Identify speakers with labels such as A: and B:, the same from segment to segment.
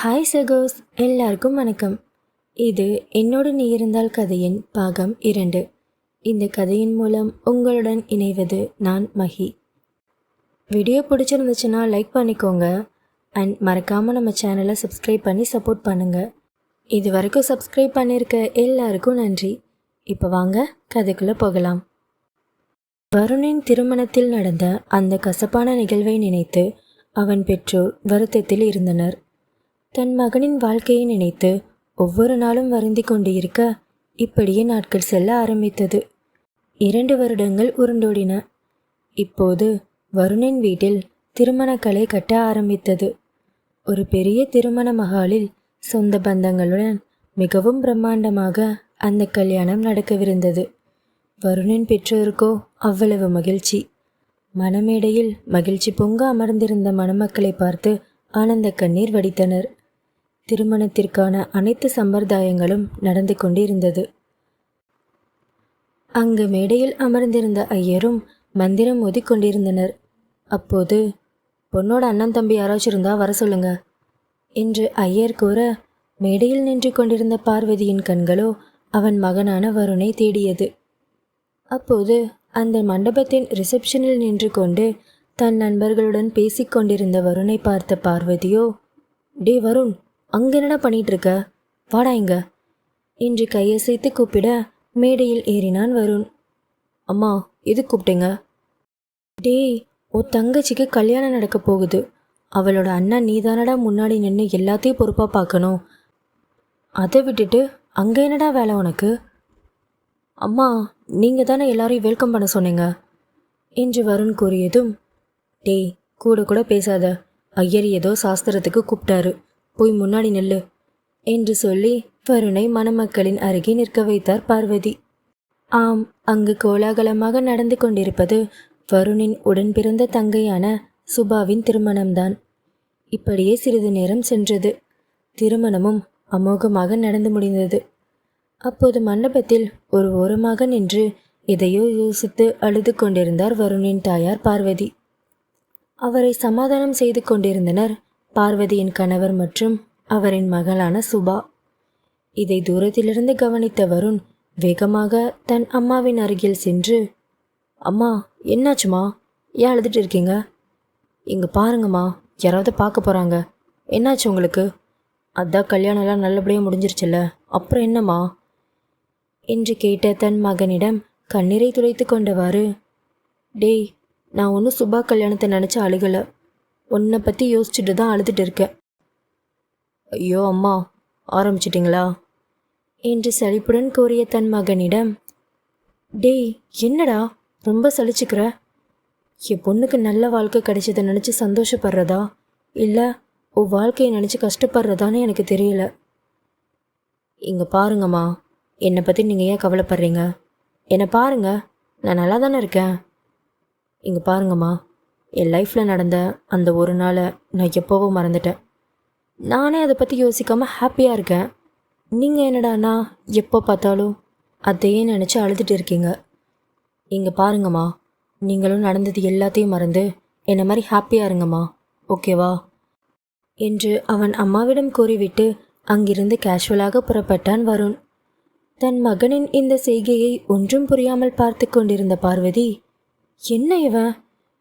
A: Hi சகோஸ் எல்லாருக்கும் வணக்கம். இது என்னோடு நீ இருந்தால் கதையின் பாகம் இரண்டு. இந்த கதையின் மூலம் உங்களுடன் இணைவது நான் மஹி வீடியோ பிடிச்சிருந்துச்சுன்னா லைக் பண்ணிக்கோங்க. அண்ட் மறக்காமல் நம்ம சேனலை சப்ஸ்கிரைப் பண்ணி சப்போர்ட் பண்ணுங்கள் இது வரைக்கும் சப்ஸ்கிரைப் பண்ணியிருக்க எல்லாருக்கும் நன்றி. இப்போ வாங்க கதைக்குள்ளே போகலாம். வருணின் திருமணத்தில் நடந்த அந்த கசப்பான நிகழ்வை நினைத்து அவன் பெற்றோர் வருத்தத்தில் இருந்தனர். தன் மகனின் வாழ்க்கையை நினைத்து ஒவ்வொரு நாளும் வருந்தி கொண்டு இருக்க இப்படியே நாட்கள் செல்ல ஆரம்பித்தது. இரண்டு வருடங்கள் உருண்டோடின. இப்போது வருணின் வீட்டில் திருமணக்கலை கட்ட ஆரம்பித்தது. ஒரு பெரிய திருமண மகாலில் சொந்த பந்தங்களுடன் மிகவும் பிரம்மாண்டமாக அந்த கல்யாணம் நடக்கவிருந்தது. வருணின் பெற்றோருக்கோ அவ்வளவு மகிழ்ச்சி. மணமேடையில் மகிழ்ச்சி பொங்க அமர்ந்திருந்த மணமக்களை பார்த்து ஆனந்த கண்ணீர் வடித்தனர். திருமணத்திற்கான அனைத்து சம்பிரதாயங்களும் நடந்து கொண்டிருந்தது. அங்கு மேடையில் அமர்ந்திருந்த ஐயரும் மந்திரம் ஒதிக்கொண்டிருந்தனர் அப்போது பொண்ணோட அண்ணன் தம்பி யாராச்சும் இருந்தா வர சொல்லுங்க என்று ஐயர் கூற மேடையில் நின்று கொண்டிருந்த பார்வதியின் கண்களோ அவன் மகனான வருணை தேடியது. அப்போது அந்த மண்டபத்தின் ரிசப்ஷனில் நின்று கொண்டு தன் நண்பர்களுடன் பேசிக் கொண்டிருந்த வருணை பார்த்த பார்வதியோ டே வருண் அங்கே என்னடா பண்ணிட்டு இருக்க வாடா இங்க. என்று கையசைத்து கூப்பிட மேடையில் ஏறினான் வருண். அம்மா எது கூப்பிட்டீங்க? டேய் உன் தங்கச்சிக்கு கல்யாணம் நடக்க போகுது. அவளோட அண்ணா நீதானடா முன்னாடி நின்று எல்லாத்தையும் பொறுப்பாக பார்க்கணும். அதை விட்டுட்டு அங்கே என்னடா வேலை உனக்கு? அம்மா நீங்கள் தானே எல்லாரையும் வெல்கம் பண்ண சொன்னீங்க? என்று வருண் கூறியதும் டேய் கூட கூட பேசாத. ஐயர் ஏதோ சாஸ்திரத்துக்கு கூப்பிட்டாரு. போய் முன்னாடி நில்லு என்று சொல்லி வருணை மணமக்களின் அருகே நிற்க வைத்தார் பார்வதி. ஆம் அங்கு கோலாகலமாக நடந்து கொண்டிருப்பது வருணின் உடன் பிறந்த தங்கையான சுபாவின் திருமணம்தான். இப்படியே சிறிது நேரம் சென்றது. திருமணமும் அமோகமாக நடந்து முடிந்தது. அப்போது மண்டபத்தில் ஒரு ஓரமாக நின்று எதையோ யோசித்து அழுது கொண்டிருந்தார் வருணின் தாயார் பார்வதி. அவரை சமாதானம் செய்து கொண்டிருந்தனர் பார்வதியின் கணவர் மற்றும் அவரின் மகளான சுபா. இதை தூரத்திலிருந்து கவனித்த வருண் வேகமாக தன் அம்மாவின் அருகில் சென்று அம்மா என்னாச்சுமா? ஏன் அழுதுட்டு இருக்கீங்க? இங்கே பாருங்கம்மா யாராவது பார்க்க போகிறாங்க என்னாச்சு உங்களுக்கு? அதான் கல்யாணம்லாம் நல்லபடியாக முடிஞ்சிருச்சுல்ல அப்புறம் என்னம்மா? என்று கேட்ட தன் மகனிடம் கண்ணீரை துடைத்து கொண்டவாறு டேய் நான் ஒன்றும் சுபா கல்யாணத்தை நினச்சி அழுகலை உன்னை பற்றி யோசிச்சுட்டு தான் அழுதுட்டு இருக்கேன். ஐயோ அம்மா ஆரம்பிச்சிட்டிங்களா? என்று சலிப்புடன் கூறிய தன் மகனிடம் டேய் என்னடா ரொம்ப சலிச்சுக்கிற? என் பொண்ணுக்கு நல்ல வாழ்க்கை கிடைச்சதை நினச்சி சந்தோஷப்படுறதா? இல்லை உன் வாழ்க்கையை நினச்சி கஷ்டப்படுறதான்னு எனக்கு தெரியல. இங்கே பாருங்கம்மா என்னை பற்றி நீங்கள் ஏன் கவலைப்படுறீங்க? என்னை பாருங்க நான் நல்லா தானே இருக்கேன்? இங்கே பாருங்கம்மா என் லைஃப்பில் நடந்த அந்த ஒரு நாளை நான் எப்போவோ மறந்துட்டேன். நானே அதை பற்றி யோசிக்காமல் ஹாப்பியாக இருக்கேன். நீங்கள் என்னடாண்ணா எப்போ பார்த்தாலும் அதையே நினச்சி அழுதுட்டு இருக்கீங்க. இங்கே பாருங்கம்மா நீங்களும் நடந்தது எல்லாத்தையும் மறந்து என்னை மாதிரி ஹாப்பியாக இருங்கம்மா ஓகேவா என்று அவன் அம்மாவிடம் கூறிவிட்டு அங்கிருந்து கேஷுவலாக புறப்பட்டான் வருண். தன் மகனின் இந்த செய்கையை ஒன்றும் புரியாமல் பார்த்து கொண்டிருந்த பார்வதி என்ன இவன்?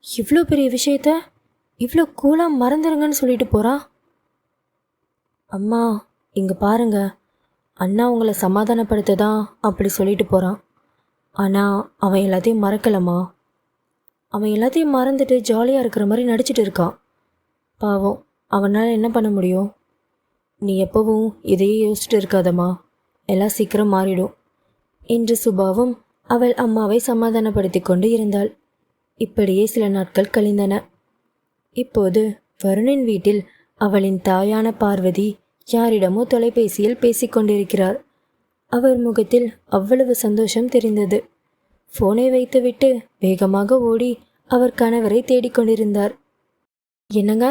A: இவ்வளோ பெரிய விஷயத்த? இவ்வளோ கூலாக மறந்துருங்கன்னு சொல்லிட்டு போகிறான் அம்மா இங்கே பாருங்க. அண்ணா உங்களை சமாதானப்படுத்த தான் அப்படி சொல்லிட்டு போகிறான் ஆனால் அவன் எல்லாத்தையும் மறக்கலம்மா. அவன் எல்லாத்தையும் மறந்துட்டு ஜாலியாக இருக்கிற மாதிரி நடிச்சிட்டு இருக்கான். பாவம் அவனால் என்ன பண்ண முடியும்? நீ எப்பவும் இதையே யோசிச்சுட்டு இருக்காதம்மா. எல்லாம் சீக்கிரம் மாறிடும். என்று சுபாவும் அவள் அம்மாவை சமாதானப்படுத்தி கொண்டு இருந்தாள். இப்படியே சில நாட்கள் கழிந்தன. இப்போது வருணின் வீட்டில் அவளின் தாயான பார்வதி யாரிடமோ தொலைபேசியில் பேசிக்கொண்டிருக்கிறார் அவர் முகத்தில் அவ்வளவு சந்தோஷம் தெரிந்தது. போனை வைத்துவிட்டு வேகமாக ஓடி அவர் கணவரை தேடிக்கொண்டிருந்தார் என்னங்க?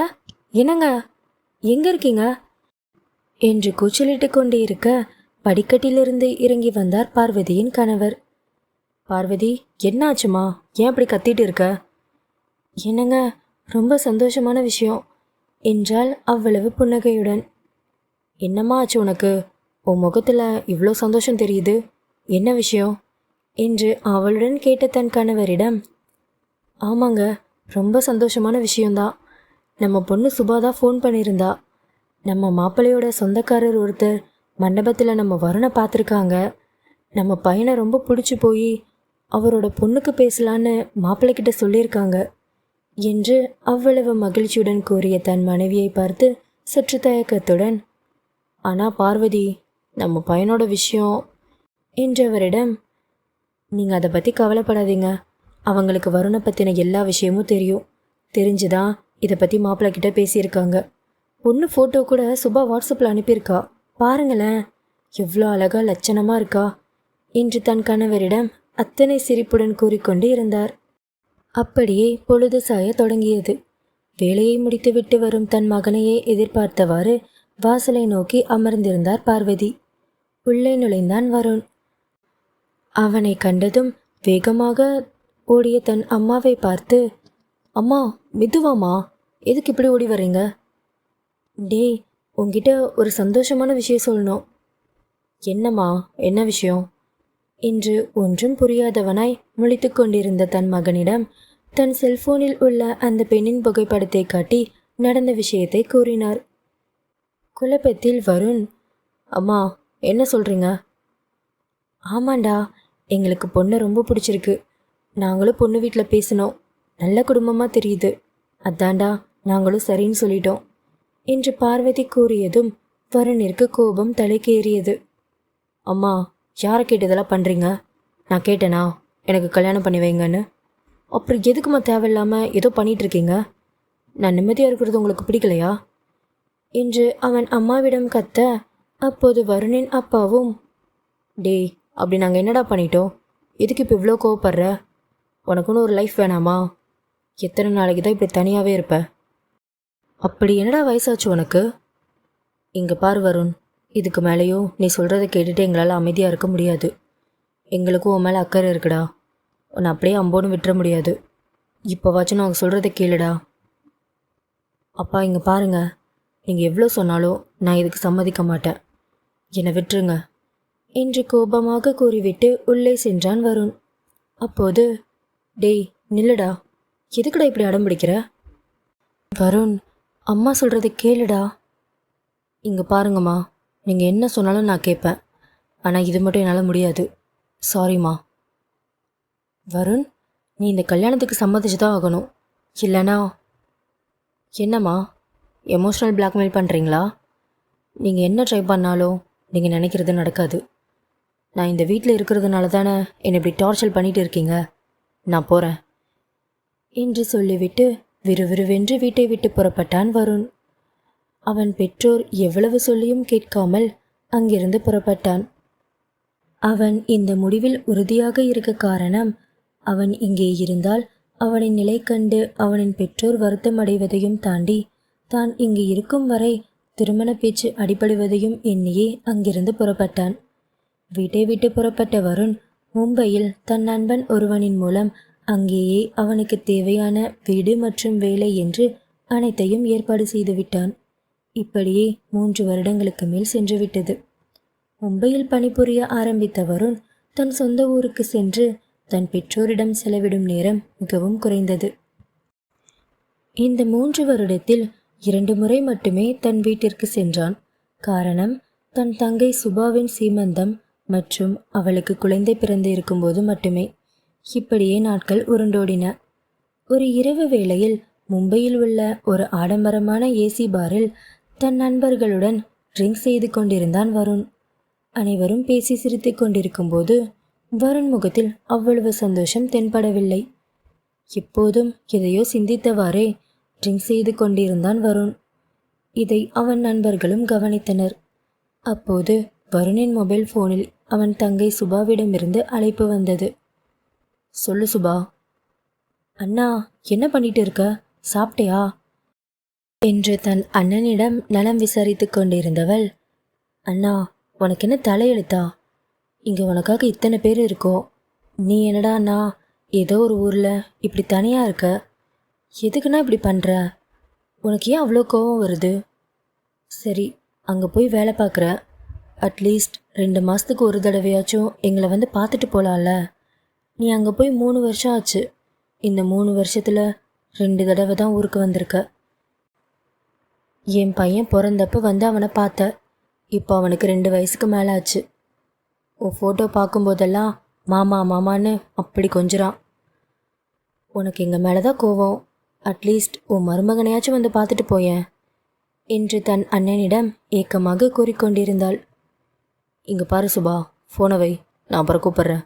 A: என்னங்க? எங்க இருக்கீங்க? என்று கூச்சலிட்டு கொண்டே இருக்க படிக்கட்டிலிருந்து இறங்கி வந்தார் பார்வதியின் கணவர். பார்வதி என்னாச்சுமா? ஏன் அப்படி கத்திட்டு இருக்க? என்னங்க ரொம்ப சந்தோஷமான விஷயம். என்றால் அவ்வளவு புன்னகையுடன். என்னம்மா ஆச்சு உனக்கு? உன் முகத்தில் இவ்வளோ சந்தோஷம் தெரியுது. என்ன விஷயம்? என்று அவளுடன் கேட்ட தன் கணவரிடம். ஆமாங்க ரொம்ப சந்தோஷமான விஷயம்தான். நம்ம பொண்ணு சுபா தான் ஃபோன் பண்ணியிருந்தா. நம்ம மாப்பிள்ளையோட சொந்தக்காரர் ஒருத்தர் மண்டபத்தில் நம்ம வருணை பார்த்துருக்காங்க. நம்ம பையனை ரொம்ப பிடிச்சி போய் அவரோட பொண்ணுக்கு பேசலான்னு மாப்பிள்ளைக்கிட்ட சொல்லியிருக்காங்க என்று அவ்வளவு மகிழ்ச்சியுடன் கூறிய தன் மனைவியை பார்த்து சற்று தயக்கத்துடன் ஆனால் பார்வதி நம்ம பையனோட விஷயம் என்றவரிடம் நீங்கள் அதை பற்றி கவலைப்படாதீங்க. அவங்களுக்கு வருணை பற்றின எல்லா விஷயமும் தெரியும். தெரிஞ்சுதான் இதை பற்றி மாப்பிள்ளை கிட்ட பேசியிருக்காங்க. பொண்ணு ஃபோட்டோ கூட சுபா வாட்ஸ்அப்பில் அனுப்பியிருக்கா. பாருங்களேன் எவ்வளோ அழகா லட்சணமாக இருக்கா என்று தன் கணவரிடம் அத்தனை சிரிப்புடன் கூறிக்கொண்டு இருந்தார். அப்படியே பொழுது சாய தொடங்கியது. வேலையை முடித்துவிட்டு வரும் தன் மகனையே எதிர்பார்த்தவாறு வாசலை நோக்கி அமர்ந்திருந்தார் பார்வதி. உள்ளே நுழைந்தான் வருண். அவனை கண்டதும் வேகமாக ஓடிய தன் அம்மாவை பார்த்து அம்மா மிதுவாம்மா. எதுக்கு இப்படி ஓடி வரீங்க டேய் உங்ககிட்ட ஒரு சந்தோஷமான விஷயம் சொல்லணும். என்னம்மா? என்ன விஷயம்? என்று ஒன்றும் புரியாதவனாய் முழித்து கொண்டிருந்த தன் மகனிடம் தன் செல்போனில் உள்ள அந்த பெண்ணின் புகைப்படத்தை காட்டி நடந்த விஷயத்தை கூறினார். குழப்பத்தில் வருண் அம்மா என்ன சொல்றீங்க? ஆமாண்டா எங்களுக்கு பொண்ணை ரொம்ப பிடிச்சிருக்கு. நாங்களும் பொண்ணு வீட்டில் பேசினோம். நல்ல குடும்பமாக தெரியுது. அதான்டா நாங்களும் சரின்னு சொல்லிட்டோம். என்று பார்வதி கூறியதும் வருணிற்கு கோபம் தலைக்கேறியது. அம்மா யாரை கேட்டு இதெல்லாம் பண்ணுறீங்க நான் கேட்டேனா? எனக்கு கல்யாணம் பண்ணி வைங்கன்னு. அப்புறம் எதுக்குமா தேவையில்லாமல் ஏதோ பண்ணிகிட்ருக்கீங்க நான் நிம்மதியாக இருக்கிறது உங்களுக்கு பிடிக்கலையா? என்று அவன் அம்மாவிடம் கத்த அப்போது வருணின் அப்பாவும் டேய் அப்படி நாங்கள் என்னடா பண்ணிட்டோம்? எதுக்கு இப்போ இவ்வளோ கோவப்படுற? உனக்குன்னு ஒரு லைஃப் வேணாமா? எத்தனை நாளைக்கு தான் இப்படி தனியாகவே இருப்ப? அப்படி என்னடா வயசாச்சு உனக்கு? இங்கே பார் வருண் இதுக்கு மேலேயோ நீ சொல்கிறத கேட்டுட்டு எங்களால் அமைதியாக இருக்க முடியாது. எங்களுக்கும் உன் மேலே அக்கறை இருக்குடா. உன்னை அப்படியே அம்போன்னு விட்டுற முடியாது. இப்போவாச்சும் நான் சொல்கிறத கேளுடா. அப்பா இங்கே பாருங்க. நீங்கள் எவ்வளோ சொன்னாலும் நான் இதுக்கு சம்மதிக்க மாட்டேன். என்னை விட்டுருங்க. என்று கோபமாக கூறிவிட்டு உள்ளே சென்றான் வருண். அப்போது டேய் நில்லுடா. எதுக்குடா இப்படி அடம் பிடிக்கிற? வருண் அம்மா சொல்கிறத கேளுடா. இங்கே பாருங்கம்மா. நீங்கள் என்ன சொன்னாலும் நான் கேட்பேன். ஆனால் இது மட்டும் என்னால் முடியாது. சாரிம்மா வருண் நீ இந்த கல்யாணத்துக்கு சம்மதிச்சு தான் ஆகணும். இல்லைனா என்னம்மா? எமோஷ்னல் பிளாக்மெயில் பண்ணுறீங்களா நீங்கள் என்ன ட்ரை பண்ணாலும் நீங்கள் நினைக்கிறது நடக்காது. நான் இந்த வீட்டில் இருக்கிறதுனால தானே என்னை இப்படி டார்ச்சர் பண்ணிகிட்டு இருக்கீங்க. நான் போகிறேன் என்று சொல்லிவிட்டு விறுவிறுவென்று வீட்டை விட்டு புறப்பட்டான் வருண். அவன் பெற்றோர் எவ்வளவு சொல்லியும் கேட்காமல் அங்கிருந்து புறப்பட்டான். அவன் இந்த முடிவில் உறுதியாக இருக்க காரணம் அவன் இங்கே இருந்தால் அவனின் நிலை கண்டு அவனின் பெற்றோர் வருத்தம் அடைவதையும் தாண்டி தான் இங்கு இருக்கும் வரை திருமண பேச்சு அடிபடுவதையும் எண்ணியே அங்கிருந்து புறப்பட்டான். வீட்டை விட்டு புறப்பட்ட வருண் மும்பையில் தன் நண்பன் ஒருவனின் மூலம் அங்கேயே அவனுக்கு தேவையான வீடு மற்றும் வேலை என்று அனைத்தையும் ஏற்பாடு செய்துவிட்டான். இப்படியே மூன்று வருடங்களுக்கு மேல் சென்றுவிட்டது. மும்பையில் பணிபுரிய ஆரம்பித்த வருண் தன் சொந்த ஊருக்கு சென்று தன் பெற்றோரிடம் செலவிடும் நேரம் மிகவும் குறைந்தது. இந்த மூன்று வருடத்தில் இரண்டு முறை மட்டுமே தன் வீட்டிற்கு சென்றான். காரணம் தன் தங்கை சுபாவின் சீமந்தம் மற்றும் அவளுக்கு குழந்தை பிறந்து இருக்கும்போது மட்டுமே. இப்படியே நாட்கள் உருண்டோடின. ஒரு இரவு வேளையில் மும்பையில் உள்ள ஒரு ஆடம்பரமான ஏசி பாரில் தன் நண்பர்களுடன் ட்ரிங்க் செய்து கொண்டிருந்தான் வருண். அனைவரும் பேசி சிரித்துக் கொண்டிருக்கும்போது வருண் முகத்தில் அவ்வளவு சந்தோஷம் தென்படவில்லை. எப்போதும் எதையோ சிந்தித்தவாறே ட்ரிங்க் செய்து கொண்டிருந்தான் வருண். இதை அவன் நண்பர்களும் கவனித்தனர். அப்போது வருணின் மொபைல் ஃபோனில் அவன் தங்கை சுபாவிடமிருந்து அழைப்பு வந்தது. சொல்லு சுபா அண்ணா என்ன பண்ணிட்டு இருக்க? சாப்பிட்டியா? என்று தன் அண்ணனிடம் நலம் விசாரித்து கொண்டிருந்தவள் அண்ணா உனக்கு என்ன தலையெழுத்தா? இங்கே உனக்காக இத்தனை பேர் இருக்கோம் நீ என்னடா அண்ணா ஏதோ ஒரு ஊரில் இப்படி தனியாக இருக்க? எதுக்குண்ணா இப்படி பண்ணுற உனக்கு ஏன் அவ்வளோ கோவம் வருது? சரி அங்கே போய் வேலை பார்க்குற அட்லீஸ்ட் ரெண்டு மாதத்துக்கு ஒரு தடவையாச்சும் எங்களை வந்து பார்த்துட்டு போகலாம்ல நீ அங்கே போய் மூணு வருஷம் ஆச்சு. இந்த மூணு வருஷத்தில் ரெண்டு தடவை தான் ஊருக்கு வந்திருக்க. என் பையன் பிறந்தப்ப வந்து அவனை பார்த்த. இப்போ அவனுக்கு ரெண்டு வயசுக்கு மேலே ஆச்சு உன் ஃபோட்டோ பார்க்கும்போதெல்லாம் மாமா மாமான்னு அப்படி கொஞ்சிறான். உனக்கு எங்கள் மேலே தான் கோவம் அட்லீஸ்ட் உன் மருமகனையாச்சும் வந்து பார்த்துட்டு போயேன் என்று தன் அண்ணனிடம் ஏக்கமாக கூறிக்கொண்டிருந்தாள். இங்கே பாரு சுபா ஃபோனை வை நான் அப்புறம் கூப்பிட்றேன்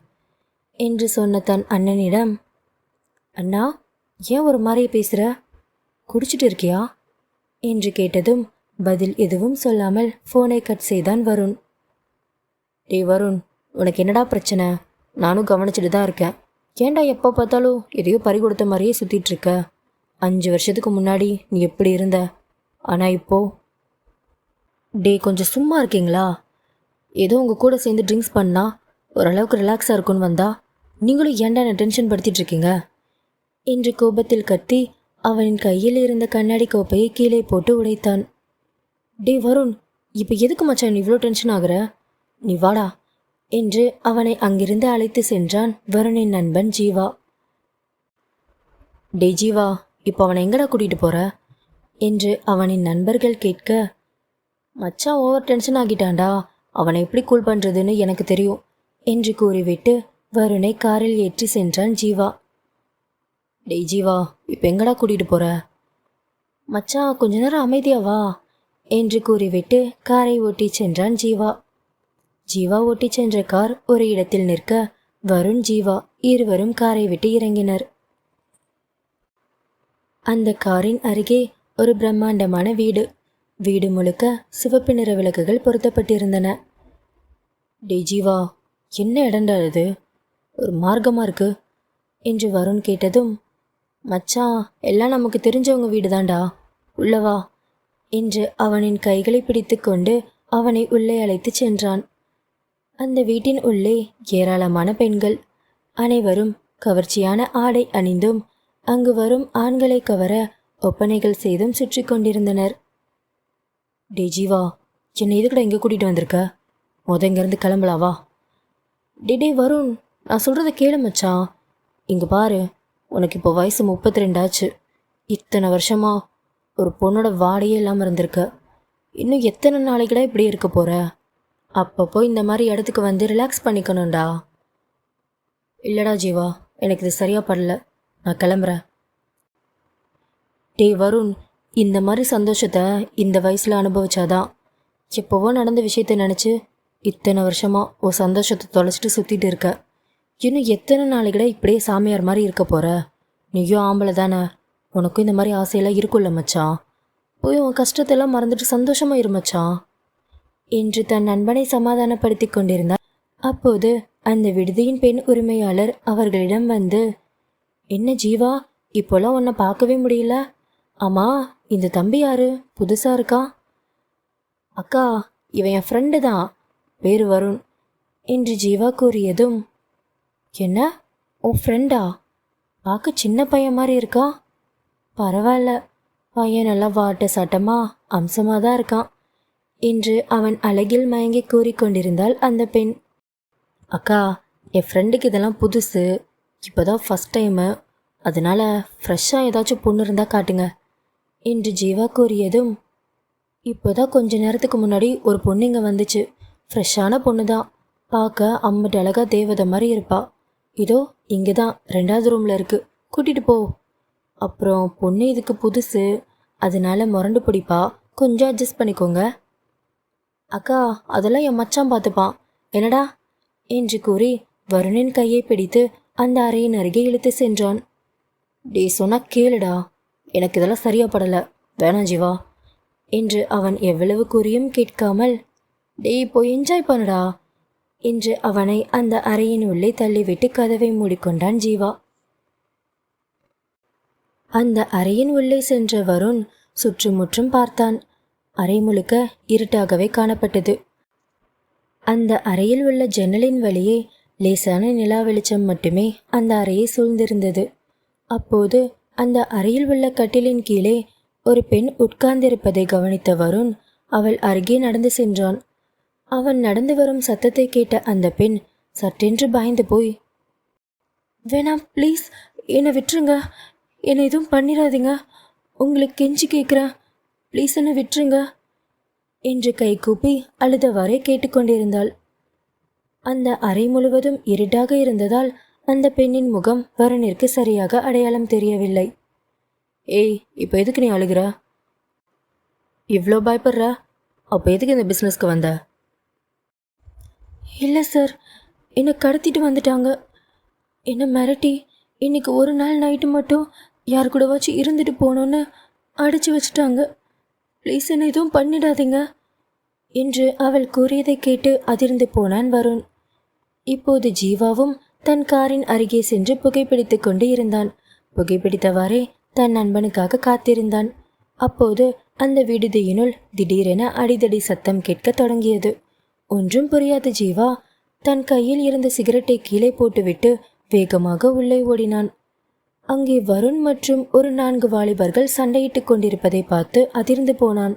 A: என்று சொன்ன தன் அண்ணனிடம் அண்ணா ஏன் ஒரு மாதிரி பேசுகிற குடிச்சிட்டு இருக்கியா? என்று கேட்டதும் பதில் எதுவும் சொல்லாமல் ஃபோனை கட் செய்தான் வருண். டேய் வருண் உனக்கு என்னடா பிரச்சனை? நானும் கவனிச்சுட்டு தான் இருக்கேன். ஏன்டா எப்போ பார்த்தாலும் எதையோ பறி கொடுத்த மாதிரியே சுற்றிட்டுருக்க அஞ்சு வருஷத்துக்கு முன்னாடி நீ எப்படி இருந்த? ஆனால் இப்போ? டேய் கொஞ்சம் சும்மா இருக்கீங்களா? ஏதோ உங்கள் கூட சேர்ந்து ட்ரிங்க்ஸ் பண்ணால் ஓரளவுக்கு ரிலாக்ஸாக இருக்கும்னு வந்தா நீங்களும் ஏன்டா என்ன டென்ஷன் படுத்திட்டு இருக்கீங்க? என்று கோபத்தில் கத்தி அவனின் கையில் இருந்த கண்ணாடி கோப்பையை கீழே போட்டு உடைத்தான். டே வருண் இப்போ எதுக்கு மச்சான் இவ்வளோ டென்ஷன் ஆகுற? நீ வாடா என்று அவனை அங்கிருந்து அழைத்து சென்றான் வருணின் நண்பன் ஜீவா. டே ஜீவா இப்போ அவனை எங்கடா கூட்டிகிட்டு போற? என்று அவனின் நண்பர்கள் கேட்க மச்சான் ஓவர் டென்ஷன் ஆகிட்டான்டா அவனை எப்படி கூல் பண்ணுறதுன்னு எனக்கு தெரியும் என்று கூறிவிட்டு வருணை காரில் ஏற்றி சென்றான் ஜீவா. டேய் ஜீவா இப்போ எங்கடா கூட்டிகிட்டு போகிற மச்சான் கொஞ்ச நேரம் அமைதியா வா என்று கூறிவிட்டு காரை ஓட்டி சென்றான் ஜீவா. ஜீவா ஓட்டி சென்ற கார் ஒரு இடத்தில் நிற்க வருண் ஜீவா இருவரும் காரை விட்டு இறங்கினர். அந்த காரின் அருகே ஒரு பிரம்மாண்டமான வீடு. வீடு முழுக்க சிவப்பு நிற விளக்குகள் பொருத்தப்பட்டிருந்தன. டே ஜீவா என்ன இடண்டா இது? ஒரு மார்க்கமாக இருக்கு? என்று வருண் கேட்டதும் மச்சான் எல்லாம் நமக்கு தெரிஞ்சவங்க வீடுதான்டா. உள்ளவா என்று அவனின் கைகளை பிடித்துக்கொண்டு அவனை உள்ளே அழைத்து சென்றான். அந்த வீட்டின் உள்ளே ஏராளமான பெண்கள். அனைவரும் கவர்ச்சியான ஆடை அணிந்தும் அங்கு வரும் ஆண்களை கவர ஒப்பனைகள் செய்தும் சுற்றி கொண்டிருந்தனர். டே ஜீவா என்னை கூட இங்கே கூட்டிகிட்டு வந்திருக்க? முத இங்கேருந்து கிளம்பலாவா டிடே வருண் நான் சொல்கிறத கேளு மச்சான் இங்கே பாரு உனக்கு இப்போ வயசு முப்பத்தி ரெண்டாச்சு இத்தனை வருஷமா ஒரு பொண்ணோட வாடையே இல்லாமல் இருந்திருக்க. இன்னும் எத்தனை நாளைக்குடா இப்படி இருக்க போகிற அப்பப்போ இந்த மாதிரி இடத்துக்கு வந்து ரிலாக்ஸ் பண்ணிக்கணும்டா. இல்லைடா ஜீவா எனக்கு இது சரியாக படல. நான் கிளம்புறேன். டேய் வருண் இந்த மாதிரி சந்தோஷத்தை இந்த வயசில் அனுபவிச்சாதான் எப்போவோ நடந்த விஷயத்த நினச்சி இத்தனை வருஷமாக ஒரு சந்தோஷத்தை தொலைச்சிட்டு சுற்றிட்டு இருக்க. இன்னும் எத்தனை நாளைக்கிட இப்படியே சாமியார் மாதிரி இருக்க போற? நீயும் ஆம்பளை தானே. உனக்கும் இந்த மாதிரி ஆசையெல்லாம் இருக்கும்ல மச்சான். போய் உன் கஷ்டத்தெல்லாம் மறந்துட்டு சந்தோஷமா இரு மச்சான். என்று தன் நண்பனை சமாதானப்படுத்தி கொண்டிருந்தார். அப்போது அந்த விடுதியின் பெண் உரிமையாளர் அவர்களிடம் வந்து என்ன ஜீவா இப்போலாம் உன்னை பார்க்கவே முடியல? ஆமா இந்த தம்பி யாரு? புதுசா இருக்கா? அக்கா இவன் என் ஃப்ரெண்டு தான். பேர் வருண் என்று ஜீவா கூறியதும் என்ன? உன் ஃப்ரெண்டா பார்க்க சின்ன பையன் மாதிரி இருக்கா? பரவாயில்ல. பையன் நல்லா வாட்ட சட்டமா அம்சமாக தான் இருக்கான். என்று அவன் அழகில் மயங்கி கூறிக்கொண்டிருந்தாள் அந்த பெண். அக்கா என் ஃப்ரெண்டுக்கு இதெல்லாம் புதுசு. இப்போதான் ஃபஸ்ட் டைமு அதனால ஃப்ரெஷ்ஷாக ஏதாச்சும் பொண்ணு இருந்தால் காட்டுங்க. என்று ஜீவா கூறியதும் இப்போதான் கொஞ்ச நேரத்துக்கு முன்னாடி ஒரு பொண்ணு இங்கே வந்துச்சு. ஃப்ரெஷ்ஷான பொண்ணு தான் பார்க்க அம்மட்டு அழகா தேவதை மாதிரி இருப்பாள் இதோ இங்கே தான் ரெண்டாவது ரூமில் இருக்குது கூட்டிகிட்டு போ. அப்புறம் பொண்ணு இதுக்கு புதுசு. அதனால முரண்டு பிடிப்பா. கொஞ்சம் அட்ஜஸ்ட் பண்ணிக்கோங்க. அக்கா அதெல்லாம் என் மச்சான் பார்த்துப்பான். என்னடா? என்று கூறி வருணின் கையை பிடித்து அந்த அறையின் அருகே இழுத்து சென்றான். டே சொன்னா கேளுடா. எனக்கு இதெல்லாம் சரியா படல. வேணாம் ஜீவா. என்று அவன் எவ்வளவு கூறியும் கேட்காமல் டேய் போய் என்ஜாய் பண்ணுடா. என்று அவனை அந்த அறையின் உள்ளே தள்ளிவிட்டு கதவை மூடிக்கொண்டான் ஜீவா. அந்த அறையின் உள்ளே சென்ற வருண் சுற்றுமுற்றும் பார்த்தான். அறை முழுக்க இருட்டாகவே காணப்பட்டது. அந்த அறையில் உள்ள ஜன்னலின் வழியே லேசான நிலா வெளிச்சம் மட்டுமே அந்த அறையை சூழ்ந்திருந்தது. அப்போது அந்த அறையில் உள்ள கட்டிலின் கீழே ஒரு பெண் உட்கார்ந்திருப்பதை கவனித்த வருண் அவள் அருகே நடந்து சென்றான். அவன் நடந்து வரும் சத்தத்தை கேட்ட அந்த பெண் சட்டென்று பயந்து போய் வேணாம் ப்ளீஸ் என்னை விட்டுருங்க. என்னை எதுவும் பண்ணிடாதீங்க உங்களுக்கு கெஞ்சி கேட்குறேன் ப்ளீஸ் என்னை விட்டுருங்க. என்று கைகூப்பி அழுதவாறே கேட்டுக்கொண்டிருந்தாள். அந்த அறை முழுவதும் இருட்டாக இருந்ததால் அந்த பெண்ணின் முகம் வருணிற்கு சரியாக அடையாளம் தெரியவில்லை. ஏய் இப்போ எதுக்கு நீ அழுகிற? இவ்வளோ பயப்படுறா? அப்போ எதுக்கு இந்த பிஸ்னஸ்க்கு வந்த? இல்லை சார் என்னை கடத்திட்டு வந்துட்டாங்க. என்னை மிரட்டி இன்னைக்கு ஒரு நாள் நைட்டு மட்டும் யார் கூட வச்சு இருந்துட்டு போகணுன்னு அடைச்சி வச்சுட்டாங்க. ப்ளீஸ் என்னை எதுவும் பண்ணிடாதீங்க என்று அவள் கூறியதை கேட்டு அதிர்ந்து போனான் வருண். இப்போது ஜீவாவும் தன் காரின் அருகே சென்று புகைப்பிடித்து கொண்டு இருந்தான். புகைப்பிடித்தவாறே தன் நண்பனுக்காக காத்திருந்தான். அப்போது அந்த விடுதியினுள் திடீரென அடிதடி சத்தம் கேட்க தொடங்கியது. ஒன்றும் புரியாத ஜீவா. தன் கையில் இருந்த சிகரெட்டை கீழே போட்டுவிட்டு வேகமாக உள்ளே ஓடினான். அங்கே வருண் மற்றும் ஒரு நான்கு வாலிபர்கள் சண்டையிட்டுக் கொண்டிருப்பதை பார்த்து அதிர்ந்து போனான்.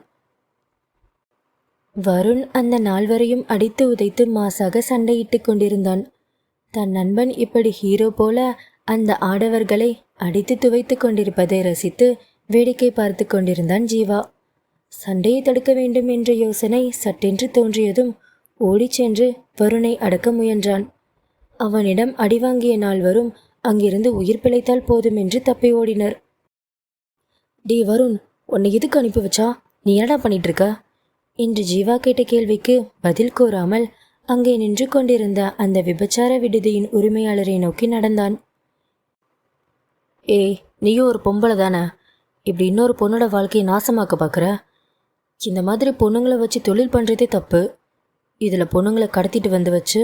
A: வருண் அந்த நால்வரையும் அடித்து உதைத்து மாசாக சண்டையிட்டுக் கொண்டிருந்தான். தன் நண்பன் இப்படி ஹீரோ போல அந்த ஆடவர்களை அடித்து துவைத்து கொண்டிருப்பதை ரசித்து வேடிக்கை பார்த்து கொண்டிருந்தான் ஜீவா. சண்டையை தடுக்க வேண்டும் என்ற யோசனை சட்டென்று தோன்றியதும் ஓடிச் சென்று வருணை அடக்க முயன்றான். அவனிடம் அடிவாங்கிய நால்வரும் அங்கிருந்து உயிர் பிழைத்தால் போதும் என்று தப்பி ஓடினர். டே வருண் உன்னை எதுக்கு அனுப்பி வச்சா? நீ என்னடா பண்ணிட்டு இருக்க என்று ஜீவா கேட்ட கேள்விக்கு பதில் கூறாமல் அங்கே நின்று கொண்டிருந்த அந்த விபச்சார விடுதியின் உரிமையாளரை நோக்கி நடந்தான். ஏய் நீயும் ஒரு பொம்பளை தானே? இப்படி இன்னொரு பொண்ணோட வாழ்க்கையை நாசமாக்க பார்க்குற இந்த மாதிரி பொண்ணுங்களை வச்சு தொழில் பண்ணுறதே தப்பு. இதில் பொண்ணுங்களை கடத்திட்டு வந்து வச்சு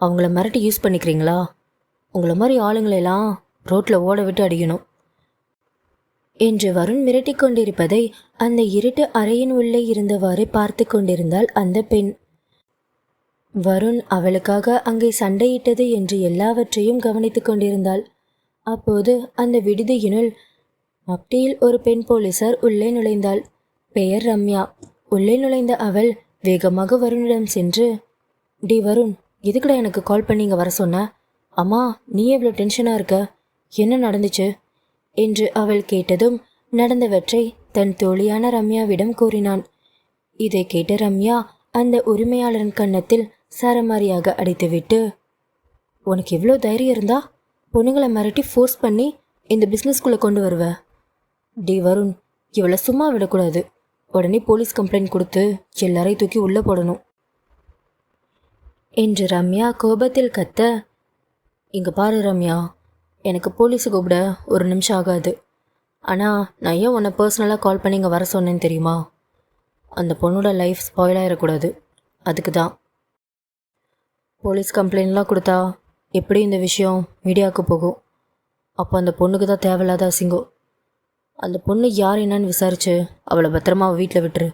A: அவங்கள மிரட்டி யூஸ் பண்ணிக்கிறீங்களா? உங்களை மாதிரி ஆளுங்களெல்லாம் ரோட்டில் ஓட விட்டு அடிக்கணும். என்று வருண் மிரட்டி கொண்டிருப்பதை அந்த இருட்டு அறையின் உள்ளே இருந்தவாறு பார்த்து கொண்டிருந்தாள் அந்த பெண். வருண் அவளுக்காக அங்கே சண்டையிட்டது என்று எல்லாவற்றையும் கவனித்துக் கொண்டிருந்தாள். அப்போது அந்த விடுதியினுள் மப்டியில் ஒரு பெண் போலீசார் உள்ளே நுழைந்தாள். பெயர் ரம்யா. உள்ளே நுழைந்த அவள் வேகமாக வருணிடம் சென்று டி வருண் எதுக்குடா எனக்கு கால் பண்ணி இங்கே வர சொன்ன? அம்மா நீ எவ்வளோ டென்ஷனாக இருக்க? என்ன நடந்துச்சு? என்று அவள் கேட்டதும் நடந்தவற்றை தன் தோழியான ரம்யாவிடம் கூறினான். இதை கேட்ட ரம்யா அந்த உரிமையாளரின் கன்னத்தில் சரமாரியாக அடித்துவிட்டு உனக்கு எவ்வளோ தைரியம் இருந்தா பொண்ணுங்களை மிரட்டி ஃபோர்ஸ் பண்ணி இந்த பிஸ்னஸ்குள்ளே கொண்டு வருவ. டி வருண் இவளை சும்மா விடக்கூடாது. உடனே போலீஸ் கம்ப்ளைண்ட் கொடுத்து எல்லாரையும் தூக்கி உள்ளே போடணும். என்று ரம்யா கோபத்தில் கத்த இங்கே பாரு ரம்யா எனக்கு போலீஸு கூப்பிட ஒரு நிமிஷம் ஆகாது. ஆனால் நான் ஏன் உன்னை பர்சனலாக கால் பண்ணி இங்கே வர சொன்னேன்னு தெரியுமா? அந்த பொண்ணோட லைஃப் ஸ்பாயில் ஆகிடக்கூடாது அதுக்கு தான். போலீஸ் கம்ப்ளைண்ட்லாம் கொடுத்தா எப்படி இந்த விஷயம் மீடியாவுக்கு போகும். அப்போ அந்த பொண்ணுக்கு தான் தேவையில்லாத அசிங்கம். அந்த பொண்ணு யார் என்னன்னு விசாரிச்சு அவளை பத்திரமா வீட்டில் விட்டுரு.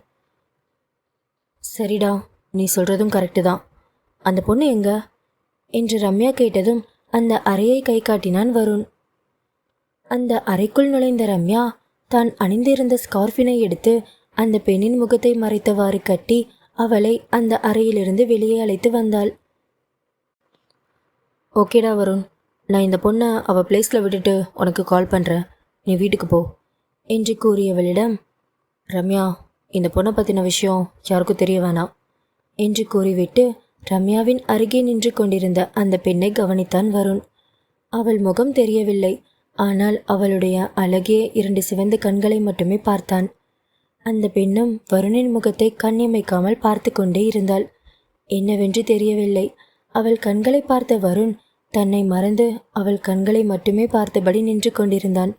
A: சரிடா நீ சொல்கிறதும் கரெக்டு தான். அந்த பொண்ணு எங்க? என்று ரம்யா கேட்டதும் அந்த அறையை கை காட்டினான் வருண். அந்த அறைக்குள் நுழைந்த ரம்யா தான் அணிந்திருந்த ஸ்கார்ஃபினை எடுத்து அந்த பெண்ணின் முகத்தை மறைத்தவாறு கட்டி அவளை அந்த அறையிலிருந்து வெளியே அழைத்து வந்தாள். ஓகேடா வருண் நான் இந்த பொண்ணை அவள் பிளேஸில் விட்டுட்டு உனக்கு கால் பண்ணுறேன் நீ வீட்டுக்கு போ. என்று கூறியவளிடம் ரம்யா இந்த பொண்ணை பற்றின விஷயம் யாருக்கும் தெரிய வேணாம் என்று கூறிவிட்டு ரம்யாவின் அருகே நின்று கொண்டிருந்த அந்த பெண்ணை கவனித்தான் வருண். அவள் முகம் தெரியவில்லை ஆனால் அவளுடைய அழகிய இரண்டு சிவந்த கண்களை மட்டுமே பார்த்தான். அந்த பெண்ணும் வருணின் முகத்தை கண்ணியமைக்காமல் பார்த்து கொண்டே இருந்தாள். என்னவென்று தெரியவில்லை. அவள் கண்களை பார்த்த வருண் தன்னை மறந்து அவள் கண்களை மட்டுமே பார்த்தபடி நின்று கொண்டிருந்தான்.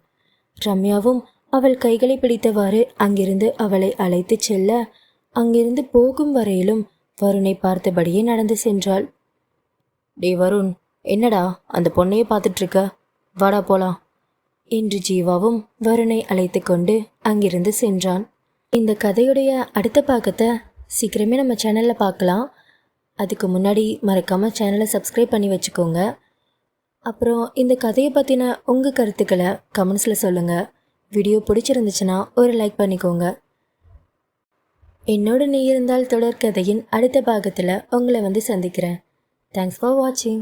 A: ரம்யாவும் அவள் கைகளை பிடித்தவாறு அங்கிருந்து அவளை அழைத்துச் செல்ல அங்கிருந்து போகும் வரையிலும் வருணை பார்த்தபடியே நடந்து சென்றாள். டே வருண் என்னடா அந்த பொண்ணையே பார்த்துட்டு இருக்க வாடா போலாம். என்று ஜீவாவும் வருணை அழைத்து கொண்டு அங்கிருந்து சென்றான். இந்த கதையுடைய அடுத்த பாக்கத்தை சீக்கிரமே நம்ம சேனலில் பார்க்கலாம். அதுக்கு முன்னாடி மறக்காமல் சேனலை சப்ஸ்கிரைப் பண்ணி வச்சுக்கோங்க. அப்புறம் இந்த கதையை பற்றின உங்கள் கருத்துக்களை கமெண்ட்ஸில் சொல்லுங்கள் வீடியோ பிடிச்சிருந்துச்சுன்னா ஒரு லைக் பண்ணிக்கோங்க. என்னோட நீ இருந்தால் தொடர்கதையின் அடுத்த பாகத்தில் உங்களை வந்து சந்திக்கிறேன். தேங்க்ஸ் ஃபார் வாட்சிங்